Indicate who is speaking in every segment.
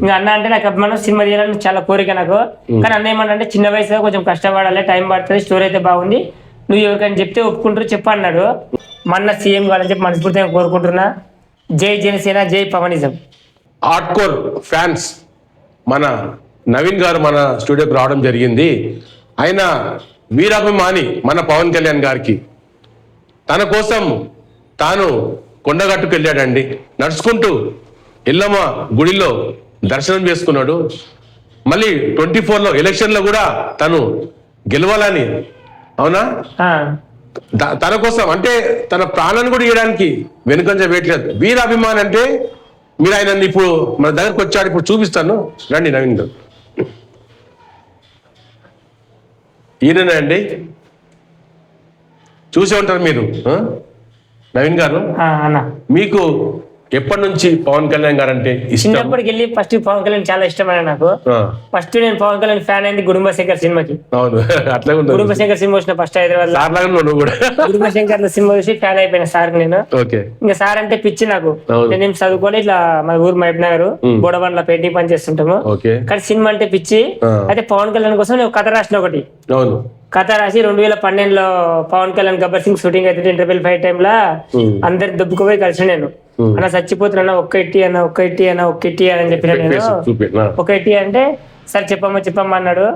Speaker 1: ఇంకా అన్న అంటే నాకు అభిమానం సినిమా తీయాలని చాలా కోరిక నాకు. కానీ అన్న ఏమన్నా అంటే చిన్న వయసులో కొంచెం కష్టపడాలి టైం పడుతుంది స్టోరీ అయితే బాగుంది. నువ్వు ఎవరికైనా చెప్తే ఒప్పుకుంటారు చెప్పు అన్నాడు. మొన్న సీఎం కావాలని చెప్పి మనస్ఫూర్తిగా కోరుకుంటున్నా. జై జనసేన జై పవనిజం.
Speaker 2: హార్డ్ కోర్ ఫ్యాన్స్ మన నవీన్ గారు మన స్టూడియోకి రావడం జరిగింది. ఆయన వీరాభిమాని మన పవన్ కళ్యాణ్ గారికి. తన కోసం తాను కొండగట్టుకు వెళ్ళాడండి నడుచుకుంటూ ఎల్లమ్మ గుడిలో దర్శనం చేసుకున్నాడు. మళ్ళీ ట్వంటీ ఫోర్లో ఎలక్షన్లో కూడా తను గెలవాలని. అవునా? తన కోసం అంటే తన ప్రాణాన్ని కూడా ఇవ్వడానికి వెనుకంజ వేయట్లేదు. వీర అభిమాని అంటే మీరు ఆయన ఇప్పుడు మన దగ్గరకు వచ్చాడు ఇప్పుడు చూపిస్తాను. రండి నవీన్ గారు. ఈయననే అండి. చూసే ఉంటారు మీరు? నవీన్ గారు? మీకు ఎప్పటి నుంచి పవన్ కళ్యాణ్ గారు అంటే ఇష్టం?
Speaker 1: చిన్నప్పటికి వెళ్ళి ఫస్ట్ పవన్ కళ్యాణ్ చాలా ఇష్టమైన నాకు. ఫస్ట్ నేను పవన్ కళ్యాణ్ ఫ్యాన్ అయింది గుడుంబ శంకర్ సినిమాకి.
Speaker 2: అవును. అట్లా
Speaker 1: గుడుంబ శంకర్ సినిమా వచ్చిన ఫస్ట్ హైదరాబాద్ గుడుంబ శంకర్ సినిమా చూసి ఫ్యాన్ అయిపోయిన సార్ నేను.
Speaker 2: ఓకే.
Speaker 1: ఇంకా సార్ అంటే పిచ్చి నాకు. నేనేం చదువుకొని ఇట్లా మన ఊరు మహబ్ నగర్ బోడబండ్ల పెయింటింగ్ పని చేస్తుంటాము.
Speaker 2: ఓకే.
Speaker 1: కానీ సినిమా అంటే పిచ్చి. అయితే పవన్ కళ్యాణ్ కోసం నేను కథ రాసిన ఒకటి.
Speaker 2: అవును.
Speaker 1: కథ రాసి రెండు వేల పన్నెండులో పవన్ కళ్యాణ్ గబ్బర్ సింగ్ షూటింగ్ అయితే ఇంటర్వెల్ ఫైవ్ టైమ్ లా. అందరి దెబ్బకుపోయి కలిసి నేను. అన్న చచ్చిపోతున్నా ఒక్క ఇట్టి అన్న ఒక్క ఇట్టి అన్న ఒక్క ఇట్టి అని చెప్పిన నేను. ఒక ఇట్టి అంటే సరే చెప్పమ్మా చెప్పమ్మా అన్నాడు.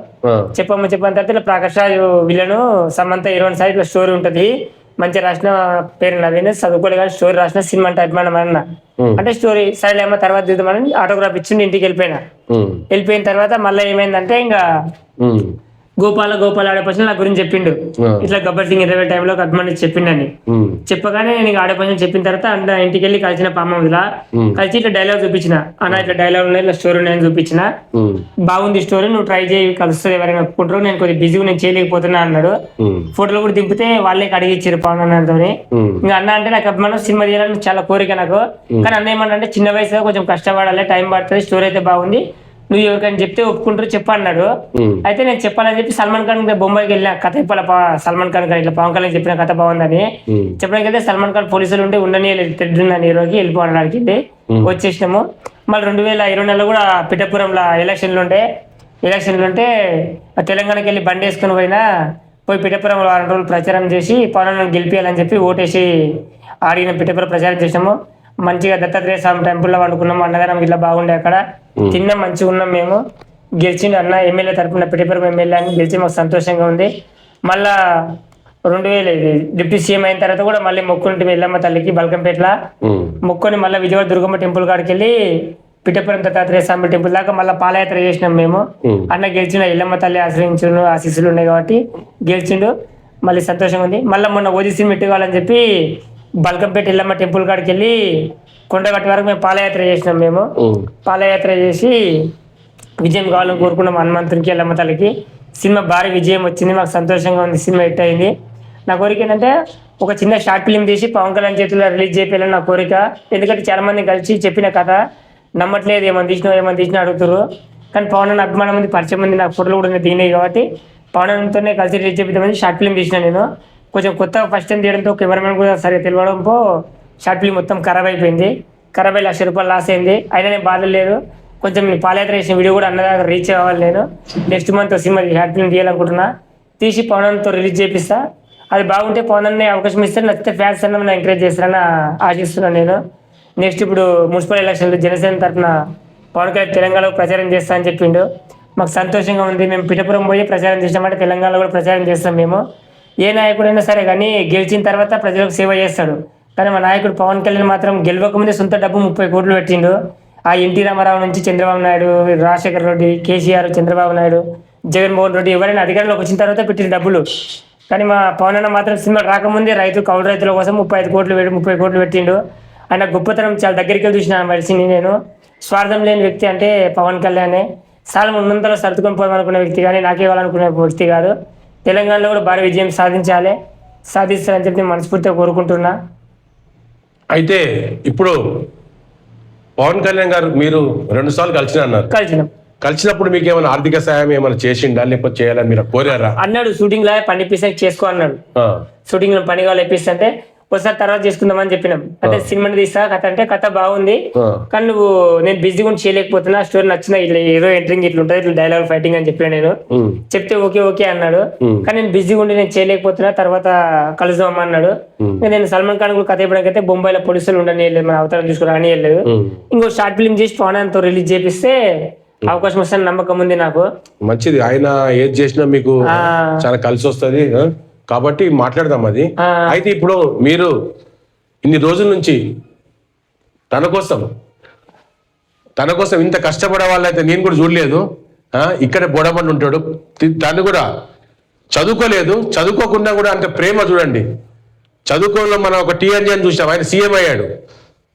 Speaker 1: చెప్పమ్మ చెప్పిన తర్వాత ఇలా Prakash Raju villain Samantha heroine side ఇట్లా స్టోరీ ఉంటది. మంచిగా రాసిన పేరు నవీన్ చదువుకోలే కానీ స్టోరీ రాసిన సినిమా అంటే అభిమానం అన్న. అంటే స్టోరీ సరే ఏమో తర్వాత చూద్దామని ఆటోగ్రాఫ్ ఇచ్చిండి ఇంటికి వెళ్ళిపోయినా. వెళ్ళిపోయిన తర్వాత మళ్ళీ ఏమైందంటే ఇంకా గోపాల గోపాల ఆడే పక్షులు నా గురించి చెప్పిండు. ఇట్లా గబ్బర్ సింగ్ ఇరవై టైంలో అభిమాని చెప్పిండని. చెప్పగానే నేను ఆడే పక్షులు చెప్పిన తర్వాత అంత ఇంటికి వెళ్ళి కలిసిన పామలా
Speaker 2: ఉమ్.
Speaker 1: కలిసి ఇట్లా డైలాగ్ చూపించిన. అన్న ఇట్లా డైలాగ్ ఉన్నాయి ఇట్లా స్టోరీ ఉన్నాయని చూపించిన. బాగుంది స్టోరీ నువ్వు ట్రై చేయి కలుస్తుంది ఎవరైనా ఒప్పుకుంటారు నేను కొద్దిగా బిజీగా నేను చేయలేకపోతున్నా అన్నాడు. ఫోటోలు కూడా దింపితే వాళ్ళే అడిగిచ్చారు పవన్ అన్నతో. ఇంకా అన్న అంటే నాకు అభిమానం సినిమా తీయాలని చాలా కోరిక నాకు. కానీ అన్న ఏమన్నా అంటే చిన్న వయసులో కొంచెం కష్టపడాలి టైం పడుతుంది స్టోరీ అయితే బాగుంది. నువ్వు ఎవరికైనా చెప్తే ఒప్పుకుంటారు చెప్పు అన్నాడు.
Speaker 2: ఉమ్,
Speaker 1: అయితే నేను చెప్పాలని చెప్పి సల్మాన్ ఖాన్ బొంబాయికి వెళ్ళిన కథ ఇప్పల సల్మాన్ ఖాన్ గారు ఇట్లా పవన్ కళ్యాణ్ చెప్పిన కథ బాగుందని. చెప్పడానికి అయితే సల్మాన్ ఖాన్ పోలీసులు ఉంటే ఉండని తెడ్డున్నాను హీరోకి వెళ్ళిపోవడానికి వచ్చేసినాము. మళ్ళీ రెండు వేల ఇరవై నెలలో కూడా పిఠాపురంలో ఎలక్షన్లు ఉంటే ఎలక్షన్లు ఉంటే తెలంగాణకి వెళ్ళి బండి వేసుకుని పోయినా పోయి పిఠాపురంలో వారం రోజులు ప్రచారం చేసి పవన్ గెలిపించాలని చెప్పి ఓటేసి ఆడిన పిఠాపురం ప్రచారం చేసినాము. మంచిగా దత్తాత్రేయ స్వామి టెంపుల్లో వండుకున్నాము అన్నదానం ఇట్లా బాగుండే అక్కడ. తిన్నాం మంచిగా ఉన్నాం మేము. గెలిచిండు అన్న ఎమ్మెల్యే తరపున పిఠాపురం ఎమ్మెల్యే అని గెలిచి మాకు సంతోషంగా ఉంది. మళ్ళా రెండు వేల డిప్యూటీ సీఎం అయిన తర్వాత కూడా మళ్ళీ మొక్కుంటే వెళ్ళమ్మ తల్లికి బల్కంపేటల. మొక్కుని మళ్ళీ విజయవాడ దుర్గమ్మ టెంపుల్ కాడికి వెళ్ళి పిఠాపురం దత్తాత్రేయ స్వామి టెంపుల్ దాకా మళ్ళీ పాదయాత్ర చేసినాం మేము. అన్న గెలిచిన ఎల్లమ్మ తల్లి ఆశ్రయించును ఆశీస్సులు ఉన్నాయి కాబట్టి గెలిచిండు. మళ్ళీ సంతోషంగా ఉంది. మళ్ళీ మొన్న ఓజీసీ మెట్టు కావాలని చెప్పి బల్కంపేట ఎల్లమ్మ టెంపుల్ కాడికి వెళ్ళి కొండగట్టు వరకు మేము పాదయాత్ర చేసినాం మేము.
Speaker 2: ఉమ్,
Speaker 1: పాదయాత్ర చేసి విజయం కావాలని కోరుకున్నాం హనుమంతునికి ఎల్లమ్మ తల్లికి. సినిమా భారీ విజయం వచ్చింది మాకు సంతోషంగా ఉంది సినిమా హిట్ అయింది. నా కోరిక ఏంటంటే ఒక చిన్న షార్ట్ ఫిల్మ్ తీసి పవన్ కళ్యాణ్ చేతిలో రిలీజ్ చేయాలని నా కోరిక. ఎందుకంటే చాలా మంది కలిసి చెప్పిన కథ నమ్మట్లేదు ఏమని తీసినా ఏమని తీసినా అడుగుతారు కానీ పవన్ అన్న అభిమానం ఉంది పరిచయం ఉంది నాకు ఫోటోలు కూడా దిగినాయి కాబట్టి పవన్ అన్నతోనే కలిసి రిలీజ్ చేపిద్దామని షార్ట్ ఫిల్మ్ తీసిన నేను. కొంచెం కొత్తగా ఫస్ట్ టైం తీయడంతో కెమెరామెన్ కూడా సరిగా తెలియడంతో షార్ట్ ఫిల్మ్ మొత్తం ఖరాబ్ అయిపోయింది. ఖరాబ్ అయ్యి లక్ష రూపాయలు లాస్ అయింది. అయినా నేను బాధ లేదు. కొంచెం మీ పాదయాత్ర చేసిన వీడియో కూడా అన్నదాకా రీచ్ అవ్వాలి నేను. Next month cinema short film తీయాలనుకుంటున్నా. తీసి పవనంతో రిలీజ్ చేపిస్తా. అది బాగుంటే పవన్ అవకాశం ఇస్తే నచ్చితే ఫ్యాన్స్ అన్న ఎంకరేజ్ చేస్తారని ఆశిస్తున్నాను నేను. నెక్స్ట్ ఇప్పుడు మున్సిపల్ ఎలక్షన్లు జనసేన తరఫున పవన్ కళ్యాణ్ తెలంగాణలో ప్రచారం చేస్తా అని చెప్పిండు. మాకు సంతోషంగా ఉంది. మేము పిఠపురం పోయి ప్రచారం చేసినామంటే తెలంగాణలో కూడా ప్రచారం చేస్తాం మేము. ఏ నాయకుడైనా సరే కానీ గెలిచిన తర్వాత ప్రజలకు సేవ చేస్తాడు. కానీ మా నాయకుడు పవన్ కళ్యాణ్ మాత్రం గెలవకముందే సొంత డబ్బు ముప్పై కోట్లు పెట్టిండు. ఆ ఎన్టీ రామారావు నుంచి చంద్రబాబు నాయుడు రాజశేఖర రెడ్డి కేసీఆర్ చంద్రబాబు నాయుడు జగన్మోహన్ రెడ్డి ఎవరైనా అధికారంలోకి వచ్చిన తర్వాత పెట్టిన డబ్బులు. కానీ మా పవన్ అన్న మాత్రం సినిమా రాకముందే రైతు కౌలు రైతుల కోసం ముప్పై ఐదు కోట్లు పెట్టి ముప్పై కోట్లు పెట్టిండు. ఆయన గొప్పతనం చాలా దగ్గరికి వెళ్ళి చూసిన మనిషిని నేను. స్వార్థం లేని వ్యక్తి అంటే పవన్ కళ్యాణ్. సార్ ఉన్నంతలో సర్దుకొని పోదామనుకునే వ్యక్తి కానీ నాకే ఇవ్వాలనుకునే వ్యక్తి కాదు. తెలంగాణలో కూడా భారీ విజయం సాధించాలి. సాధిస్తారని చెప్పి మనస్ఫూర్తిగా కోరుకుంటున్నా.
Speaker 2: అయితే ఇప్పుడు పవన్ కళ్యాణ్ గారు మీరు రెండు సార్లు కలిసిన అన్నారు.
Speaker 1: కలిసినాం.
Speaker 2: కలిసినప్పుడు మీకు ఏమైనా ఆర్థిక సాయం ఏమైనా చేసిండా? లేకపోతే చేయాలని మీరు కోరారా?
Speaker 1: అన్నాడు షూటింగ్ లా పని ఇప్పిస్తే చేసుకో అన్నాడు. షూటింగ్లో పని కావాలి ఇప్పిస్తే ఒకసారి తర్వాత చేసుకుందామని చెప్పినాం. అంటే సినిమాని తీస్తా కథ అంటే కథ బాగుంది. కానీ నువ్వు నేను బిజీగా ఉండి చేయలేకపోతున్నా స్టోరీ నచ్చిన ఇట్లా హీరో ఎంట్రింగ్ ఇట్లా ఉంటుంది ఇట్లా డైలాగ్ ఫైటింగ్ అని చెప్పిన నేను. చెప్తే ఓకే ఓకే అన్నాడు. కానీ నేను బిజీగా ఉండి నేను చేయలేకపోతున్నా తర్వాత కలుద్దాం అన్నాడు. నేను సల్మాన్ ఖాన్ కూడా కథ ఇవ్వడానికైతే బొంబాయిలో పోలీసులు ఉండని వెళ్ళలేదు మన అవతారం తీసుకుని వెళ్ళలేదు. ఇంకో షార్ట్ ఫిల్మ్ చేసి పవనాన్తో రిలీజ్ చేపిస్తే అవకాశం వస్తుందని నమ్మకం ఉంది నాకు.
Speaker 2: మంచిది. ఆయన ఏది చేసినా మీకు. చాలా కలిసి వస్తుంది కాబట్టి మాట్లాడదాం అది. అయితే ఇప్పుడు మీరు ఇన్ని రోజుల నుంచి తన కోసం తన కోసం ఇంత కష్టపడే వాళ్ళైతే నేను కూడా చూడలేదు. ఇక్కడే బోడబండి ఉంటాడు. తను కూడా చదువుకోలేదు. చదువుకోకుండా కూడా అంత ప్రేమ చూడండి. చదువుకోలో మనం ఒక టీఎన్జీ అని చూసాం. ఆయన సీఎం అయ్యాడు.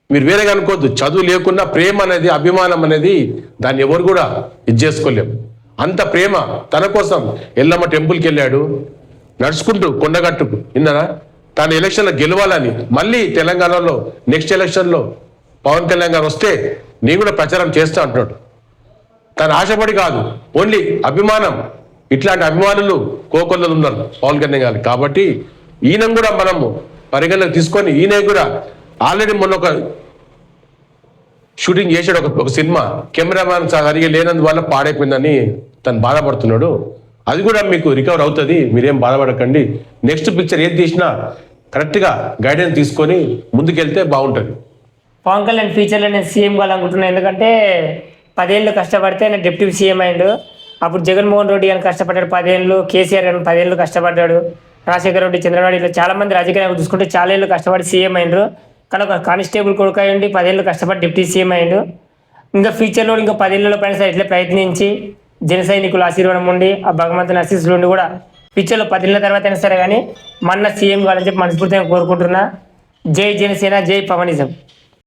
Speaker 2: మీరు వేరేగా అనుకోవద్దు. చదువు లేకున్నా ప్రేమ అనేది అభిమానం అనేది దాన్ని ఎవరు కూడా ఇది చేసుకోలేము అంత ప్రేమ తన కోసం ఎల్లమ్మ టెంపుల్కి వెళ్ళాడు. నడుచుకుంటూ కొండగట్టుకు. విన్నారా? తాను ఎలక్షన్లో గెలవాలని మళ్ళీ తెలంగాణలో నెక్స్ట్ ఎలక్షన్లో పవన్ కళ్యాణ్ గారు వస్తే నేను కూడా ప్రచారం చేస్తా అంటున్నాడు. తను ఆశపడి కాదు ఓన్లీ అభిమానం. ఇట్లాంటి అభిమానులు కోకొల్లలు ఉన్నారు పవన్ కళ్యాణ్ గారు. కాబట్టి ఈయన కూడా మనము పరిగణలోకి తీసుకొని ఈయన కూడా ఆల్రెడీ మొన్న ఒక షూటింగ్ చేశాడు ఒక ఒక సినిమా. కెమెరామ్యాన్ సరిగా లేనందువల్ల పాడైపోయిందని తను బాధపడుతున్నాడు. అది కూడా మీకు రికవర్ అవుతుంది. మీరేం బాధపడకండి. నెక్స్ట్ పిక్చర్ ఏది తీసినా కరెక్ట్గా గైడెన్స్ తీసుకొని ముందుకెళ్తే బాగుంటుంది.
Speaker 1: పవన్ కళ్యాణ్ ఫ్యూచర్లో నేను సీఎం కావాలనుకుంటున్నాను ఎందుకంటే పదేళ్ళు కష్టపడితే నేను డిప్యూటీ సీఎం అయిండు అప్పుడు జగన్మోహన్ రెడ్డి అని కష్టపడ్డాడు పదేళ్ళు కేసీఆర్ గారిని పదేళ్ళు కష్టపడ్డాడు. రాజశేఖర రెడ్డి చంద్రబాబు ఇలా చాలామంది రాజకీయ నాయకులు చూసుకుంటే చాలా ఏళ్ళు కష్టపడి సీఎం అయినరు కానీ ఒక కానిస్టేబుల్ కొడుకు అయ్యండి పదేళ్ళు కష్టపడి డిప్యూటీ సీఎం అయిండు ఇంకా ఫ్యూచర్లో ఇంకా పదేళ్ళలో పైన సరే ఇట్లా ప్రయత్నించి జన సైనికుల ఆశీర్వాదం ఉండి ఆ భగవంతుని ఆశీస్సులు ఉండి కూడా పిచ్చలు పది నెలల తర్వాత అయినా సరే కానీ మన సీఎం కావాలని చెప్పి మనస్ఫూర్తిగా కోరుకుంటున్నా. జై జనసేన జై పవనిజం.